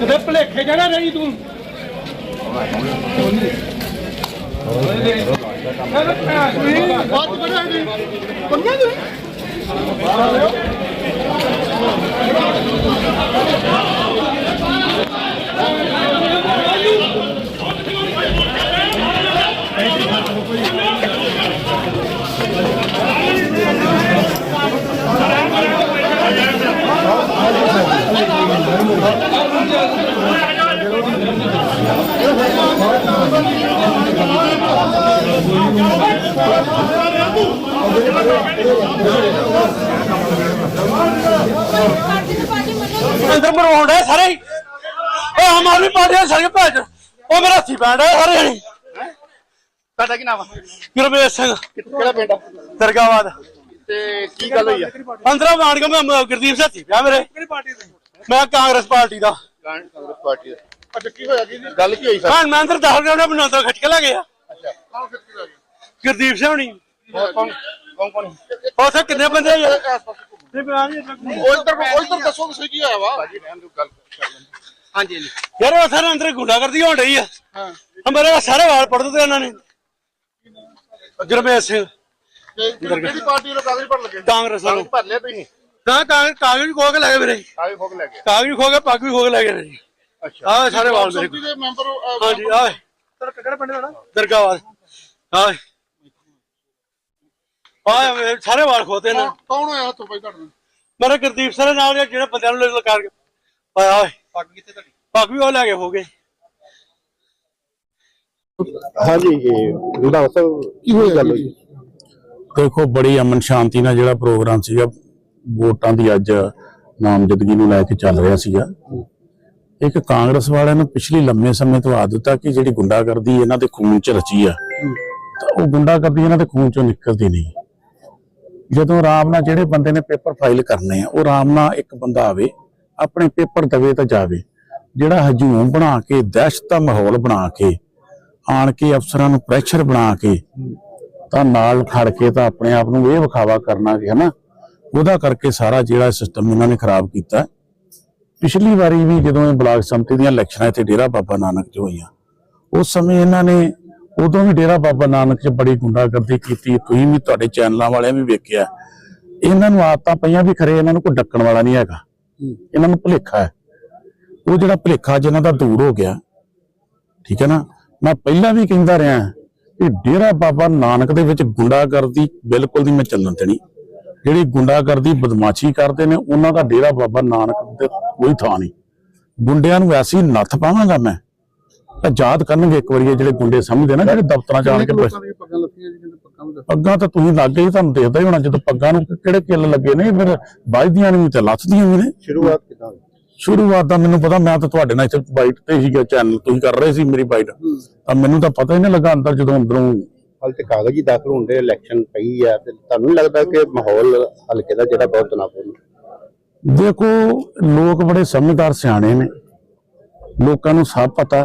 ਕਦੇ ਭਲੇਖੇ ਜਣਾ ਰਹੀ ਤੂੰ। ਬਾਤ ਬਣਾ ਦੀ ਪੰਨਾ ਦੇ ਅੰਦਰ ਮਰਵਾਉਂਦਾ ਸਾਰੇ ਹੀ। ਉਹ ਆਮ ਆਦਮੀ ਪਾਰਟੀ ਦੇ ਸਾਰੇ ਭੈਣ ਚੋਦ। ਉਹ ਮੇਰਾ ਹੱਥੀ ਬੈਂਦਾ ਸਾਰੇ ਜਣੇ। ਤੁਹਾਡਾ ਕੀ ਨਾਮ ਗੁਰਮੇਸ਼ ਸਿੰਘ। ਕਿਹੜਾ ਪਿੰਡ ਆ? ਦਰਗਾਬਾਦ। ਤੇ ਕੀ ਗੱਲ ਹੋਈ ਆ? ਅੰਦਰੋਂ ਮਾਰ ਕੇ ਮੈਂ ਗੁਰਦੀਪ ਸਿੰਘ ਹੱਥੀ ਪਿਆ ਮੇਰੇ। ਮੈਂ ਕਾਂਗਰਸ ਪਾਰਟੀ ਦਾ। ਕਾਂਗਰਸ ਪਾਰਟੀ ਦਾ। ਅੱਛਾ ਕੀ ਹੋਇਆ ਕੀ ਗੱਲ ਕੀ ਹੋਈ ਸਰ? ਮੈਂ ਅੰਦਰ ਦਾਖਲ ਕਰਾਉਣਾ ਅੰਦਰ ਖਿੱਚ ਕੇ ਲੈ ਗਿਆ। ਅੱਛਾ। ਕੌਣ ਫਿਰ ਕੀ ਹੋਇਆ ਗੁਰਦੀਪ ਸਿੰਘ ਹੋਣੀ। ਹੋਰ ਕੌਣ? ਕੌਣ ਕੌਣ? ਉੱਥੇ ਕਿੰਨੇ ਬੰਦੇ ਆ ਯਾਰ ਆਸ ਪਾਸ ਨਹੀਂ ਲੱਗੂ। ਉਹ ਇੱਧਰ ਉਹ ਇੱਧਰ ਦੱਸੋ ਤੁਸੀਂ ਕੀ ਹੋਇਆ ਵਾ? ਭਾਜੀ ਰਹਿਣ ਦਿਓ ਗੱਲ ਕਰ ਲੈਂਦੇ। ਹਾਂਜੀ ਹਾਂਜੀ। ਯਾਰ ਉਹ ਸਾਰੇ ਅੰਦਰ ਗੁੰਡਾਗਰਦੀ ਹੋਣ ਰਹੀ ਆ। ਹਾਂ। ਮੇਰੇ ਸਾਰੇ ਵਾਲ ਪੜ ਦਿੱਤੇ ਇਹਨਾਂ ਨੇ। ਗੁਰਮੇਸ਼ ਸਿੰਘ। ਤੇ ਕਿਹੜੀ ਪਾਰਟੀ ਨੂੰ ਕਾਗਜ਼ ਭਰ ਲੱਗੇ? ਕਾਂਗਰਸ ਕਾਗਜ਼ ਵਾਲੋ ਭਰ ਲਿਆ ਤੁਸੀਂ? ਤਾਂ ਕਾਗਜ਼ ਕਾਗਜ਼ ਵੀ ਖੋ ਕੇ ਲੈ ਗਏ ਮੇਰੇ ਕਾਗਜ਼ ਫੋਕ ਲੈ ਕਾਗਜ਼ ਵੀ ਖੋ ਕੇ ਪੱਗ ਵੀ ਖੋ ਕੇ ਲੈ ਗਏ ਨੇ ਜੀ। ਅੱਛਾ। ਆਹ ਸਾਰੇ ਵਾਲ ਮੇਰੇ ਸੰਸਦੀ ਦੇ ਮੈਂਬਰ ਅਹ, ਹਾਂਜੀ ਆਹ। ਤੇਰਾ ਕਿਹੜਾ ਪਿੰਡ ਦਾ ਦਰਗਾਹਵਾਦ ਆਹ। ਆਹ ਸਾਰੇ ਵਾਲ ਖੋਤੇ ਨੇ। ਕੌਣ ਹੋਇਆ ਹੱਥੋਂ ਭਾਈ ਤੁਹਾਡੇ ਨਾਲ? ਮੇਰੇ ਗੁਰਦੀਪ ਸਿੰਘ ਨਾਲ ਦੇ ਜਿਹੜੇ ਬੰਦਿਆਂ ਨੂੰ ਲਲਕਾਰ ਕੇ ਆਇਆ ਓਏ ਪੱਗ ਕਿੱਥੇ ਤੁਹਾਡੀ? ਪੱਗ ਵੀ ਉਹ ਲੈ ਕੇ ਹੋ ਗਏ ਹਾਂਜੀ ਇਹ ਰੰਧਾਵਾ ਸਾਹਿਬ ਕੀ ਹੋਈ ਗੱਲ ਹੋਈ। ਦੇਖੋ ਬੜੀ ਅਮਨ ਸ਼ਾਂਤੀ ਨਾਲ ਜਿਹੜਾ ਪ੍ਰੋਗਰਾਮ ਸੀਗਾ ਵੋਟਾਂ ਦੀ ਅੱਜ ਨਾਮਜ਼ਦਗੀ ਨੂੰ ਲੈ ਕੇ ਚੱਲ ਰਿਹਾ ਸੀਗਾ। ਇੱਕ ਕਾਂਗਰਸ ਵਾਲਿਆਂ ਨੂੰ ਪਿਛਲੀ ਲੰਮੇ ਸਮੇਂ ਤੋਂ ਆਦਤ ਆ ਕਿ ਜਿਹੜੀ ਗੁੰਡਾਗਰਦੀ ਇਹਨਾਂ ਦੇ ਖੂਨ 'ਚ ਰਚੀ ਆ, ਤਾਂ ਉਹ ਗੁੰਡਾਗਰਦੀ ਇਹਨਾਂ ਦੇ ਖੂਨ 'ਚੋਂ ਨਿਕਲਦੀ ਨਹੀਂ। ਜਦੋਂ ਆਰਾਮ ਨਾਲ ਜਿਹੜੇ ਬੰਦੇ ਨੇ ਪੇਪਰ ਫਾਈਲ ਕਰਨੇ ਆ, ਉਹ ਆਰਾਮ ਨਾਲ ਇੱਕ ਬੰਦਾ ਆਵੇ, ਆਪਣੇ ਪੇਪਰ ਦਵੇ ਤਾਂ ਜਾਵੇ, ਜਿਹੜਾ ਹਜੂਮ ਬਣਾ ਕੇ, ਦਹਿਸ਼ਤ ਦਾ ਮਾਹੌਲ ਬਣਾ ਕੇ, ਆਣ ਕੇ ਅਫਸਰਾਂ ਨੂੰ ਪ੍ਰੈਸ਼ਰ ਬਣਾ ਕੇ, ਤਾਂ ਨਾਲ ਖੜ ਕੇ ਤਾਂ ਆਪਣੇ ਆਪ ਨੂੰ ਇਹ ਵਿਖਾਵਾ ਕਰਨਾ ਕਿ ਹਨਾ ਉਹਦਾ ਕਰਕੇ ਸਾਰਾ ਜਿਹੜਾ ਸਿਸਟਮ ਇਹਨਾਂ ਨੇ ਖਰਾਬ ਕੀਤਾ ਪਿਛਲੀ ਵਾਰੀ ਵੀ ਜਦੋਂ ਇਹ ਬਲਾਕ ਸੰਮਤੀ ਦੀਆਂ ਇਲੈਕਸ਼ਨਾਂ ਇੱਥੇ ਡੇਰਾ ਬਾਬਾ ਨਾਨਕ 'ਚ ਹੋਈਆਂ ਉਸ ਸਮੇਂ ਇਹਨਾਂ ਨੇ ਉਦੋਂ ਵੀ ਡੇਰਾ ਬਾਬਾ ਨਾਨਕ 'ਚ ਬੜੀ ਗੁੰਡਾਗਰਦੀ ਕੀਤੀ। ਤੁਸੀਂ ਵੀ ਤੁਹਾਡੇ ਚੈਨਲਾਂ ਵਾਲਿਆਂ ਵੀ ਵੇਖਿਆ। ਇਹਨਾਂ ਨੂੰ ਆਦਤਾਂ ਪਈਆਂ ਵੀ ਖਰੇ ਇਹਨਾਂ ਨੂੰ ਕੋਈ ਡੱਕਣ ਵਾਲਾ ਨਹੀਂ ਹੈਗਾ। ਇਹਨਾਂ ਨੂੰ ਭੁਲੇਖਾ ਹੈ। ਉਹ ਜਿਹੜਾ ਭੁਲੇਖਾ ਜਿਹਨਾਂ ਦਾ ਦੂਰ ਹੋ ਗਿਆ। ਠੀਕ ਹੈ ਨਾ? ਮੈਂ ਪਹਿਲਾਂ ਵੀ ਕਹਿੰਦਾ ਰਿਹਾ ਕਿ ਡੇਰਾ ਬਾਬਾ ਨਾਨਕ ਦੇ ਵਿੱਚ ਗੁੰਡਾਗਰਦੀ ਬਿਲਕੁਲ ਨਹੀਂ ਮੈਂ ਚੱਲਣ ਦੇਣੀ। ਜਿਹੜੀ ਗੁੰਡਾਗਰਦੀ ਬਦਮਾਸ਼ੀ ਕਰਦੇ ਨੇ ਉਹਨਾਂ ਦਾ ਡੇਰਾ ਬਾਬਾ ਨਾਨਕ ਤੇ ਕੋਈ ਥਾਂ ਨਹੀਂ। ਗੁੰਡਿਆਂ ਨੂੰ ਐਸੀ ਨੱਥ ਪਾਵਾਂਗਾ ਮੈਂ ਤਾਂ ਯਾਦ ਕਰਨਗੇ ਇੱਕ ਵਾਰੀ ਜਿਹੜੇ ਗੁੰਡੇ ਸਮਝਦੇ ਨਾ ਜਿਹੜੇ ਦਫ਼ਤਰਾਂ ਚ ਆਣ ਕੇ ਪੱਗਾਂ ਤਾਂ ਤੁਸੀਂ ਲੱਗ ਗਏ ਤੁਹਾਨੂੰ ਦੇਖਦਾ ਹੀ ਹੋਣਾ ਜਦੋਂ ਪੱਗਾਂ ਨੂੰ ਕਿਹੜੇ ਕਿੱਲ ਲੱਗੇ ਨੇ ਫਿਰ ਵੱਜਦੀਆਂ ਨੇ ਵੀ ਤੇ ਲੱਥਦੀਆਂ ਵੀ ਨੇ। ਸ਼ੁਰੂਆਤ ਕਿਦਾਂ ਸ਼ੁਰੂਆਤ ਦਾ ਮੈਨੂੰ ਪਤਾ ਮੈਂ ਤਾਂ ਤੁਹਾਡੇ ਨਾਲ ਇੱਥੇ ਬਾਈਟ ਤੇ ਸੀਗਾ ਚੈਨਲ ਤੁਸੀਂ ਕਰ ਰਹੇ ਸੀ ਮੇਰੀ ਬਾਈਟ। ਤਾਂ ਮੈਨੂੰ ਤਾਂ ਪਤਾ ਹੀ ਨਹੀਂ ਲੱਗਾ ਅੰਦਰ ਜਦੋਂ ਅੰਦਰੋਂ ਹਾਲ ਤੇ ਕਾਗਜ਼ੀ ਦਾਖਲ ਹੁੰਦੇ ਇਲੈਕਸ਼ਨ ਪਈ ਆ ਤੇ ਤੁਹਾਨੂੰ ਲੱਗਦਾ ਕਿ ਮਾਹੌਲ ਹਲਕੇ ਦਾ ਜਿਹੜਾ ਬਹੁਤ ਤਣਾਅਪੂਰਨ ਦੇਖੋ, ਲੋਕ ਬੜੇ ਸਮਝਦਾਰ ਸਿਆਣੇ ਨੇ। ਲੋਕਾਂ ਨੂੰ ਸਭ ਪਤਾ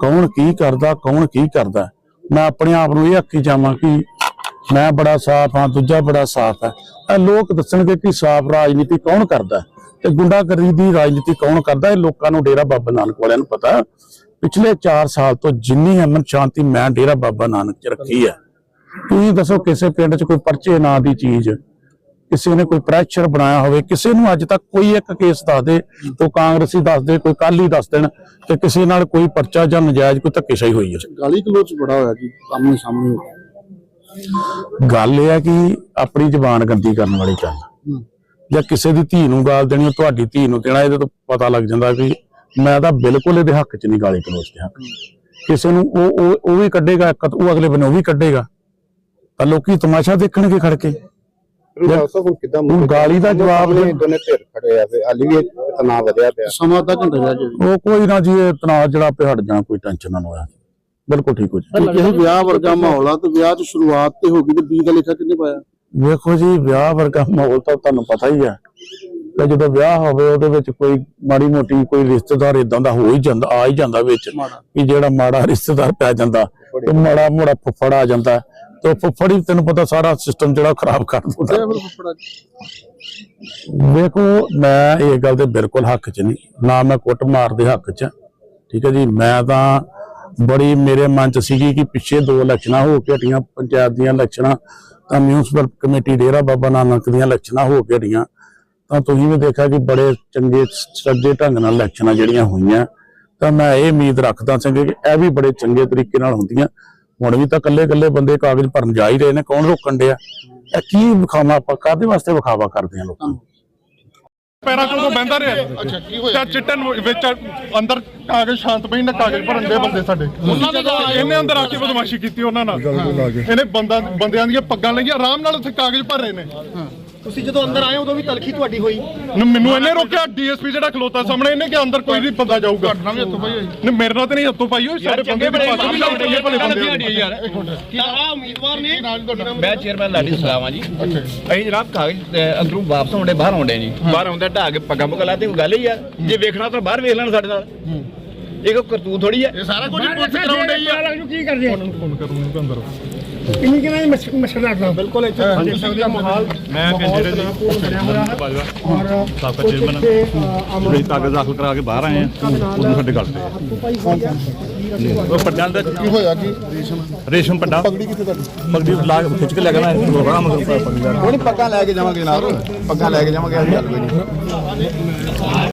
ਕੌਣ ਕੀ ਕਰਦਾ, ਕੌਣ ਕੀ ਕਰਦਾ ਮੈਂ ਆਪਣੇ ਆਪ ਨੂੰ ਇਹ ਆਖੀ ਜਾਵਾਂ ਕਿ ਮੈਂ ਬੜਾ ਸਾਫ਼ ਹਾਂ, ਦੂਜਾ ਬੜਾ ਸਾਫ਼ ਹੈ। ਇਹ ਲੋਕ ਦੱਸਣਗੇ ਕਿ ਸਾਫ਼ ਰਾਜਨੀਤੀ ਕੌਣ ਕਰਦਾ ਤੇ ਗੁੰਡਾਗਰਦੀ ਦੀ ਰਾਜਨੀਤੀ ਕੌਣ ਕਰਦਾ ਇਹ ਲੋਕਾਂ ਨੂੰ ਡੇਰਾ ਬਾਬਾ ਨਾਨਕ ਵਾਲਿਆਂ ਨੂੰ ਪਤਾ ਪਿਛਲੇ 4 ਸਾਲ ਤੋਂ ਜਿੰਨੀ ਅਮਨ ਸ਼ਾਂਤੀ ਮੈਂ ਡੇਰਾ ਬਾਬਾ ਨਾਨਕ ਚ ਰੱਖੀ ਹੈ ਤੁਸੀਂ ਦੱਸੋ ਕਿਸੇ ਪਿੰਡ 'ਚ ਕੋਈ ਪਰਚੇ ਨਾਂ ਦੀ ਚੀਜ਼ ਕਿਸੇ ਨੇ ਕੋਈ ਪ੍ਰੈਸ਼ਰ ਬਣਾਇਆ ਹੋਵੇ ਕਿਸੇ ਨੂੰ ਅੱਜ ਤੱਕ ਕੋਈ ਇੱਕ ਕੇਸ ਦੱਸ ਦੇ ਕੋਈ ਕਾਂਗਰਸੀ ਦੱਸ ਦੇ ਕੋਈ ਕਾਲੀ ਦੱਸ ਦੇਣ ਤੇ ਕਿਸੇ ਨਾਲ ਕੋਈ ਪਰਚਾ ਜਾਂ ਨਜਾਇਜ਼ ਕੋਈ ਧੱਕੇਸ਼ਾਹੀ ਹੋਈ ਹੈ ਗਾਲੀ ਗਲੋਚ ਬੜਾ ਹੋਇਆ ਜੀ ਸਾਹਮਣੇ ਗਿਆ। ਗੱਲ ਇਹ ਹੈ ਕਿ ਆਪਣੀ ਜ਼ਬਾਨ ਗੰਦੀ ਕਰਨ ਵਾਲੀ ਚੱਲ ਜਾਂ ਕਿਸੇ ਦੀ ਧੀ ਨੂੰ ਗਾਲ ਦੇਣੀ ਤੁਹਾਡੀ ਧੀ ਨੂੰ ਦੇਣਾ ਇਹਦੇ ਤੋਂ ਪਤਾ ਲੱਗ ਜਾਂਦਾ ਵੀ ਮੈਂ ਤਾਂ ਬਿਲਕੁਲ ਇਹਦੇ ਹੱਕ 'ਚ ਨਹੀਂ ਗਾਲੀ ਗਲੋਚ ਦੇ ਹੱਕ ਕਿਸੇ ਨੂੰ ਉਹ ਉਹ ਉਹ ਵੀ ਕੱਢੇਗਾ ਇੱਕ ਉਹ ਅਗਲੇ ਬੰਨੇ ਉਹ ਵੀ ਕੱਢੇਗਾ। ਤਾਂ ਲੋਕੀ ਤਮਾਸ਼ਾ ਦੇਖਣਗੇ ਖੜ ਕੇ। ਹੁਣ ਗਾਲੀ ਦਾ ਜਵਾਬ ਨੇ ਦੋਨੇ ਧਿਰ ਖੜੇ ਆ ਫੇ ਹਾਲੀ ਵੀ ਤਣਾਅ ਵਧਿਆ ਪਿਆ। ਸਮਾਂ ਅੱਧਾ ਘੰਟਾ ਗਿਆ ਉਹ ਕੋਈ ਨਾ ਜੀ ਇਹ ਤਣਾਅ ਜਿਹੜਾ ਆਪੇ ਹਟ ਜਾਣਾ ਕੋਈ ਟੈਨਸ਼ਨ ਨਾ ਹੋਇਆ। ਬਿਲਕੁਲ ਠੀਕ ਹੋ ਜੀ। ਇਹ ਵਿਆਹ ਵਰਗਾ ਮਾਹੌਲ ਆ ਤੇ ਵਿਆਹ ਦੀ ਸ਼ੁਰੂਆਤ ਤੇ ਹੋ ਗਈ ਤੇ ਬੀ ਦਾ ਲੇਖਾ ਕਿੰਨੇ ਪਾਇਆ? ਵੇਖੋ ਜੀ ਵਿਆਹ ਵਰਗਾ ਮਾਹੌਲ ਤਾਂ ਤੁਹਾਨੂੰ ਪਤਾ ਹੀ ਹੈ ਕਿ ਜਦੋਂ ਵਿਆਹ ਹੋਵੇ ਉਹਦੇ ਵਿੱਚ ਕੋਈ ਮਾੜੀ ਮੋਟੀ ਕੋਈ ਰਿਸ਼ਤੇਦਾਰ ਇਦਾਂ ਦਾ ਹੋ ਹੀ ਜਾਂਦਾ ਆ ਹੀ ਜਾਂਦਾ ਵਿੱਚ ਕਿ ਜਿਹੜਾ ਮਾੜਾ ਰਿਸ਼ਤੇਦਾਰ ਪੈ ਜਾਂਦਾ ਤੇ ਮਾੜਾ ਮੋੜਾ ਫੁੱਫੜ ਆ ਜਾਂਦਾ ਤੇ ਫੁੱਫੜ ਹੀ ਤੈਨੂੰ ਪਤਾ ਸਾਰਾ ਸਿਸਟਮ ਜਿਹੜਾ ਖਰਾਬ ਕਰ ਦਿੰਦਾ। ਵੇਖੋ ਮੈਂ ਇਹ ਗੱਲ ਦੇ ਬਿਲਕੁਲ ਹੱਕ 'ਚ ਨਹੀਂ ਨਾ ਮੈਂ ਕੁੱਟ ਮਾਰ ਦੇ ਹੱਕ 'ਚ ਠੀਕ ਹੈ ਜੀ ਮੈਂ ਤਾਂ ਬੜੀ ਮੇਰੇ ਮਨ 'ਚ ਸੀਗੀ ਕਿ ਪਿੱਛੇ ਦੋ ਇਲੈਕਸ਼ਨਾਂ ਹੋ ਕੇ ਹਟੀਆਂ ਪੰਚਾਇਤ ਦੀਆਂ ਇਲੈਕਸ਼ਨਾਂ ਤਾਂ ਮਿਊਨਿਸਪਲ ਕਮੇਟੀ ਡੇਰਾ ਬਾਬਾ ਨਾਨਕ ਦੀਆਂ ਇਲੈਕਸ਼ਨਾਂ ਹੋ ਕੇ ਹਟੀਆਂ ਤਾਂ ਤੁਸੀਂ ਵੀ ਦੇਖਿਆ ਕਿ ਬੜੇ ਚੰਗੇ ਸੱਜੇ ਢੰਗ ਨਾਲ ਇਲੈਕਸ਼ਨਾਂ ਜਿਹੜੀਆਂ ਹੋਈਆਂ ਤਾਂ ਮੈਂ ਇਹ ਉਮੀਦ ਰੱਖਦਾ ਸੀ ਕਿ ਇਹ ਵੀ ਬੜੇ ਚੰਗੇ ਤਰੀਕੇ ਨਾਲ ਹੁੰਦੀਆਂ। ਹੁਣ ਵੀ ਤਾਂ ਕੱਲੇ ਕੱਲੇ ਬੰਦੇ ਕਾਗਜ਼ ਭਰਨ ਜਾ ਹੀ ਰਹੇ ਨੇ ਕੌਣ ਰੋਕਣ ਡਿਆ? ਇਹ ਕੀ ਵਿਖਾਵਾ ਆਪਾਂ ਕਾਹਦੇ ਵਾਸਤੇ ਵਿਖਾਵਾ ਕਰਦੇ ਆ ਲੋਕਾਂ ਨੂੰ? ਪੈਰਾਂ ਕੋਲ ਬਹਿੰਦਾ ਰਿਹਾ। ਅੱਛਾ ਕੀ ਹੋਇਆ? ਚਿੱਟਨ ਵਿੱਚ ਅੰਦਰ ਕਾਗਜ਼ ਸ਼ਾਂਤ ਪਈ ਨਾ ਕਾਗਜ਼ ਭਰਨ ਦੇ ਬੰਦੇ ਸਾਡੇ। ਇਹਨੇ ਅੰਦਰ ਆ ਕੇ ਬਦਮਾਸ਼ੀ ਕੀਤੀ ਉਹਨਾਂ ਨਾਲ। ਇਹਨੇ ਬੰਦਾ ਬੰਦਿਆਂ ਦੀਆਂ ਪੱਗਾਂ ਲਈਆਂ ਆਰਾਮ ਨਾਲ ਉੱਥੇ ਕਾਗਜ਼ ਭਰ ਰਹੇ ਨੇ। ਤੁਸੀਂ ਜਦੋਂ ਅੰਦਰ ਆਏ ਉਦੋਂ ਵੀ ਤਲਖੀ ਤੁਹਾਡੀ ਹੋਈ। ਨ- ਮੈਨੂੰ ਇਹਨੇ ਰੋਕਿਆ ਡੀਐਸਪੀ ਜਿਹੜਾ ਖਲੋਤਾ ਸਾਹਮਣੇ ਇਹਨੇ ਕਿ ਅੰਦਰ ਕੋਈ ਨਹੀਂ ਬੰਦਾ ਜਾਊਗਾ। ਘਟਨਾ ਵੀ ਹੱਥੋਂ ਪਾਈ ਹੋਈ। ਨਹੀਂ ਮੇਰੇ ਨਾਲ ਤੇ ਨਹੀਂ ਹੱਥੋਂ ਪਾਈ ਹੋਈ ਸਾਡੇ ਬੰਦੇ ਵੀ ਲਾਉਂਦੇ ਨੇ ਭਲੇ ਬੰਦੇ ਕੀ ਆ ਉਮੀਦਵਾਰ ਨੇ? ਮੈਂ ਚੇਅਰਮੈਨ ਲਾਡੀ ਸਲਾਮਾ ਜੀ। ਅਸੀਂ ਜਨਾਬ ਕਾਗਜ਼ ਅੰਦਰੋਂ ਵਾਪਸ ਆਉਂਦੇ ਬਾਹਰ ਆਉਂਦੇ ਜੀ ਬਾਹਰ ਆਉਂਦੇ ਢਾ ਕੇ ਪੱਗਾਂ ਪੁੱਗਾਂ ਲਾ ਤੇ ਕੋਈ ਗੱਲ ਹੀ ਆ। ਜੇ ਵੇਖਣਾ ਤਾਂ ਬਾਹਰ ਵੇਖ ਲੈਣ ਸਾਡੇ ਨਾਲ। ਇਹ ਕੋਈ ਕਰਤੂਤ ਥੋੜੀ ਆ। ਇਹ ਸਾਰਾ ਕੁਝ ਪੁਲਿਸ ਕਰਾਉਣ ਡਈ ਆ। ਕੀ ਕਰਦੇ ਫੋਨ ਕਰੂੰ ਤੇ ਅੰਦਰ। ਕਿੰਨੀ ਕਿੰਨਾ ਮਸ਼ਕ ਮਸ਼ਕ ਲੜਨਾ ਬਿਲਕੁਲ ਇੱਥੇ ਦਾ ਮਾਹੌਲ ਮੈਂ ਕੈਂਡੀਡੇਟ ਜੀ। ਔਰ ਸਾਬਕਾ ਚੇਅਰਮੈਨ ਅਸੀਂ ਕਾਗਜ਼ ਦਾਖਲ ਕਰਾ ਕੇ ਬਾਹਰ ਆਏ ਆ ਉਹਨੂੰ ਸਾਡੇ ਗੱਲ ਤੇ ਉਹ ਪੱਡਾਂ ਦਾ ਕੀ ਹੋਇਆ ਕੀ? ਰੇਸ਼ਮ। ਪੱਡਾ ਪਗੜੀ ਕਿੱਥੇ ਤੁਹਾਡੀ? ਪਗੜੀ ਲਾ ਕੇ ਖਿੱਚ ਕੇ ਲੈ ਗਿਆ ਪ੍ਰੋਗਰਾਮ ਕੋਈ ਪੱਗਾਂ ਲੈ ਕੇ ਜਾਵਾਂਗੇ ਜਨਾਬ। ਪੱਗਾਂ ਲੈ ਕੇ ਜਾਵਾਂਗੇ। ਗੱਲ ਕੋਈ ਨਹੀਂ